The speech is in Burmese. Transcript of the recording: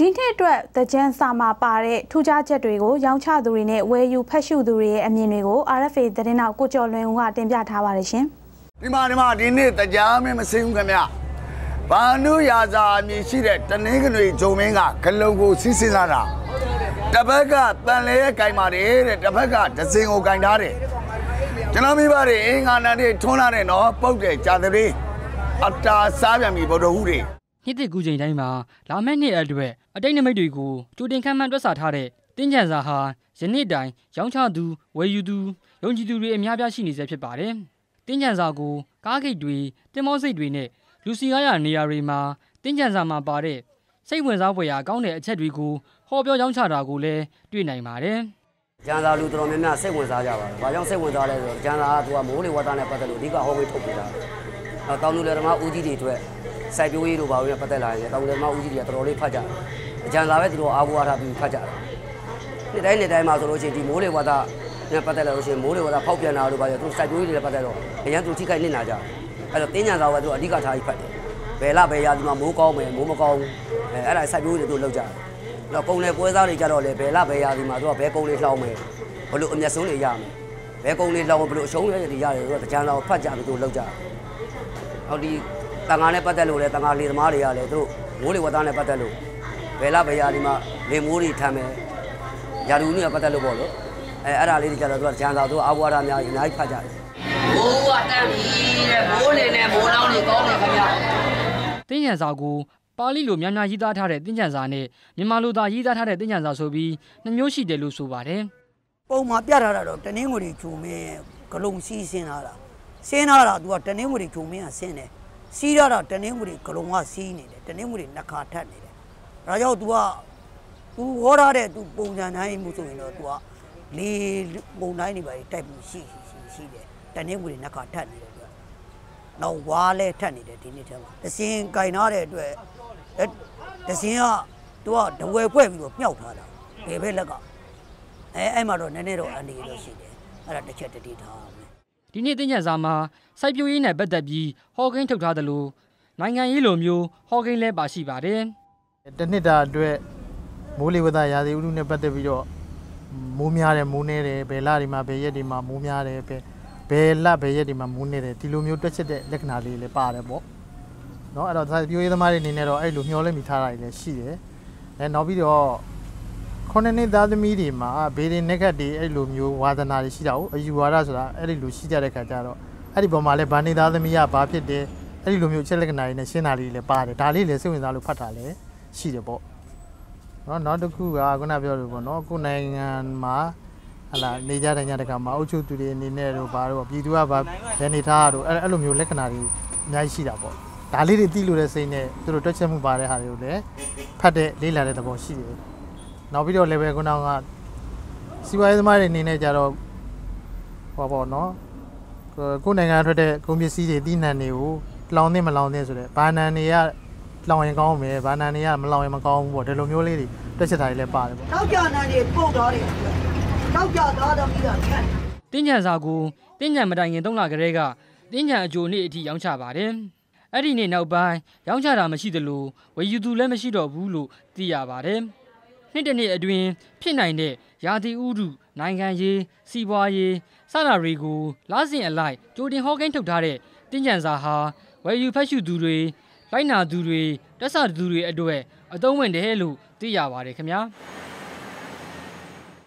ဒီနှစ်အတွက်တကြံစာမှာပါတဲ့ထူးခြားချက်တွေကိုရောင်းချသူတွေနဲ့ဝယ်ယူဖတ်ရှုသူတွေရဲ့အမြင်တွေကို RFA သတင်းတောက်ကိုကျော်လွင်ဦးကတင်ပြထားပါတယ်ရှင်။ဒီမှာဒီမှာဒီနေ့တရားမင်းမစင်းဘူးခင်ဗျဘာနုရာဇာအမည်ရှိတဲ့တနင်္ဂနွေဂျုံမင်းကဂလုံကိုစီးစင်းလာတာတစ်ဘက်ကတန်လဲရဲ့ကင်ပါတယ်တဲ့တစ်ဘက်ကဒဇင်ကိုကင်ထားတယ်ကျွန်တော်မိဘတွေအင်္ဂါနာတွေထွန်းလာတဲ့နော်ပုတ်တယ်ကြာတဲ့အတာစားပြန်ပြီဗုဒ္ဓဟူတွေနှစ်တစ်ကူချိန်တိုင်းမှာလာမယ့်နှစ်အတွက် အတိတ်နမိတ်တွေကိုကြိုတင်ခန့်မှန်းတွက်ဆထားတဲ့တင်းကြံစာဟာယနေ့တိုင်ရောင်းချသူဝယ်ယူသူယုံကြည်သူတွေအများပြားရှိနေဆဲဖြစ်ပါတယ်။တင်းကြံစာကိုကားဂိတ်တွေတင်မောစိတ်တွေနဲ့လူစီကားရနေရာတွေမှာတင်းကြံစာမှာပါတဲ့စိတ်ဝင်စားဖွယ်ရာကောင်းတဲ့အချက်တွေကိုဟောပြောရောင်းချတာကိုလည်းတွေ့နိုင်ပါတယ်။ကျန်စာလူတော်များများစိတ်ဝင်စားကြပါတယ်။ဘာကြောင့်စိတ်ဝင်စားလဲဆိုတော့ကျန်စာကသူကမိုးလေဝသနဲ့ပတ်သက်လို့အဓိကဟောဝေးထုတ်ပေးတာ။နောက်တောင်သူလယ်သမားဦးကြီးတွေအတွက်စိုက်ပျိုးရေးတို့ဘာလို့လဲပတ်သက်လာရင်တောင်သူလယ်သမားဦးကြီးတွေကတော်တော်လေးဖတ်ကြတယ်။ ကျန်စာပဲသူတို့အားကိုးအားထားပြီးဖတ်ကြတယ်။ဒီတိုင်းနေတိုင်းမှာဆိုလို့ရှိရင်ဒီမိုးလေဝသနဲ့ပတ်သက်လာလို့ရှိရင်မိုးလေဝသဖောက်ပြန်တာတို့ဘာလို့သူစိုက်ပျိုးရေးတွေပတ်သက်တော့အရင်သူထိခိုက်နေတာကြတယ်။အဲ့တော့တင်းညံစာကသူအဓိကထားပြီးဖတ်တယ်။ဘယ်လဘယ်ရာဒီမှာမိုးကောင်းမယ်မိုးမကောင်းဘူး။အဲအဲ့ဒါစိုက်ပျိုးရေးတွေသူလုပ်ကြတယ်။တော့ကုံလေပွဲစားတွေကြတော့လေဘယ်လဘယ်ရာဒီမှာသူကဘယ်ကုံလေးလှောင်းမယ်ဘလို့အမျက်ဆုံးတွေရမယ်ဘယ်ကုံလေးလှောင်းဘလို့အရှုံးရတွေရတယ်ဆိုတော့တကြံတော်ဖတ်ကြပြီးသူလုပ်ကြဟောဒီတန်ငါနဲ့ပတ်သက်လို့လေတန်ငါလေသမားတွေကလည်းသူတို့မိုးလေဝသနဲ့ပတ်သက်လို့ ဘယ်လဘယ်ရာဒီမှာလေမိုးတွေထမ်းမယ်ရာဒူးနဲ့ပတ်သက်လို့ပေါ့လို့အဲအဲ့ဒါလေးတွေကြတော့သူကတကြံတော်သူအဘွားရအများကြီးအများကြီးဖတ်ကြတယ်မိုးကတန်းပြီတဲ့မိုးလေနဲ့မိုးလောင်းတွေကောင်းတယ်ခင်ဗျာတင်းကြံစာကိုပါဠိလိုများများရေးသားထားတဲ့တင်းကြံစာနဲ့မြန်မာလိုသာရေးသားထားတဲ့တင်းကြံစာဆိုပြီးနှမျိုးရှိတယ်လို့ဆိုပါတယ်ပုံမှာပြထားတာတော့တနင်္ဂနွေဂျုံမင်းဂလုံစီးစင်းလာတာစင်းလာတာ तू ကတနင်္ဂနွေဂျုံမင်းကစင်းတယ်စီးရတာတနင်္ဂနွေဂလုံကစီးနေတယ်တနင်္ဂနွေနှစ်ခါထပ်နေတယ် ဒါကြောင့် तू က तू ဟောထားတဲ့ तू ပုံစံတိုင်းမှုဆိုရင်တော့ तू ကလေပုံတိုင်းတွေပါတိုက်မှုရှိရှိရှိတယ်တနင်္ဂနွေနှစ်ခါထပ်နေတယ် तू ကနောက်ဝါလဲထပ်နေတယ်ဒီနေ့ထဲမှာတစင်ကင်ထားတဲ့အတွက်တစင်က तू ကဒဝဲဖွဲ့ပြီးတော့မြှောက်ထားတာဘယ်ဘက်လက်က အဲအဲ့မှာတော့နည်းနည်းတော့အနေတော့ရှိတယ်အဲ့ဒါတစ်ချက်တတိထားမယ် ဒီနေ့တင်းကြံစာမှာစိုက်ပျိုးရေးနဲ့ပတ်သက်ပြီးဟော်ကိန်းထုတ်ထားသလိုနိုင်ငံရေးလိုမျိုးဟော်ကိန်းလည်းပါရှိပါတယ် တနှစ်တာအတွက်မိုးလေဝသရာသီဥတုနဲ့ပတ်သက်ပြီးတော့မိုးများတယ်မိုးနေတယ်ဘယ်လတွေမှာဘယ်ရက်တွေမှာမိုးများတယ်ဘယ်ဘယ်လဘယ်ရက်တွေမှာမိုးနေတယ်ဒီလိုမျိုးတွက်ချက်တဲ့လက္ခဏာလေးလည်းပါတယ်ပေါ့နော်အဲ့တော့ဒါပြိုးရေးသမားတွေအနေနဲ့တော့အဲ့လိုမျှော်လင့်မိထားတာတွေလည်းရှိတယ်အဲနောက်ပြီးတော့ခုနှစ်နှစ်သားသမီးတွေမှာဘေးတွေနက်ကတ်တွေအဲ့လိုမျိုးဝါသနာတွေရှိတာကိုအယူဝါဒဆိုတာအဲ့ဒီလိုရှိကြတဲ့ခါကျတော့အဲ့ဒီပုံမှာလည်းဗာနေသားသမီးကဘာဖြစ်တယ်အဲ့ဒီလိုမျိုးအချက်လက္ခဏာတွေနဲ့ရှင်းတာလေးလည်းပါတယ်ဒါလေးလည်းစိတ်ဝင်စားလို့ဖတ်တာလည်း ရှိတယ်ပေါ့နော်နောက်တစ်ခုကခုနပြောလို့ပေါ့နော်ကိုယ်နိုင်ငံမှာဟလာနေကြတဲ့ညတကမှာအုပ်ချုပ်သူတွေအနေနဲ့တော့ဘာလို့ပြည်သူကဘာဘယ်နေထားတော့အဲ့အဲ့လိုမျိုးလက္ခဏာတွေအများကြီးရှိတာပေါ့ဒါလေးတွေသိလို့တဲ့စိတ်နဲ့သူတို့တွက်ချက်မှုပါတဲ့ဟာတွေကိုလည်းဖတ်တဲ့လေးလာတဲ့သဘောရှိတယ်နောက်ပြီးတော့ level ခုနကစီးပွားရေးသမားတွေအနေနဲ့ကြတော့ဟောပေါ့နော်ကိုယ်နိုင်ငံထွက်တဲ့ကုန်ပစ္စည်းတွေတည်နှံတွေကိုလောင်သင့်မလောင်သင့်ဆိုတဲ့ဘာနန်တွေက လောင်ရင်ကောင်းမယ်ဘာနာနေရမလောင်ရင်မကောင်းဘူးပေါ့ဒီလိုမျိုးလေးတွေတွက်ချက်တာတွေလည်းပါတယ်ပေါ့တောက်ကြနန်းတွေပုတ်သွားတယ်တောက်ကြသွားတော့ပြီးတော့ဖြတ်တင်းကြံစာကိုတင်းကြံမတိုင်ခင်၃လကတည်းကတင်းကြံအကျိုးနေ့အထိရောင်းချပါတယ်အဲ့ဒီနေ့နောက်ပိုင်းရောင်းချတာမရှိသလိုဝယ်ယူသူလည်းမရှိတော့ဘူးလို့သိရပါတယ်နှစ်တစ်နှစ်အတွင်းဖြစ်နိုင်တဲ့ရာသီဥတုနိုင်ငံရေးစီးပွားရေးစတာတွေကိုလားစဉ်အလိုက်ကြိုတင်ဟောကိန်းထုတ်ထားတဲ့တင်းကြံစာဟာဝယ်ယူဖတ်ရှုသူတွေ လိုက်နာသူတွေတက်ဆသူတွေအတွက်အသုံးဝင်တယ်လို့သိရပါတယ်ခင်ဗျာ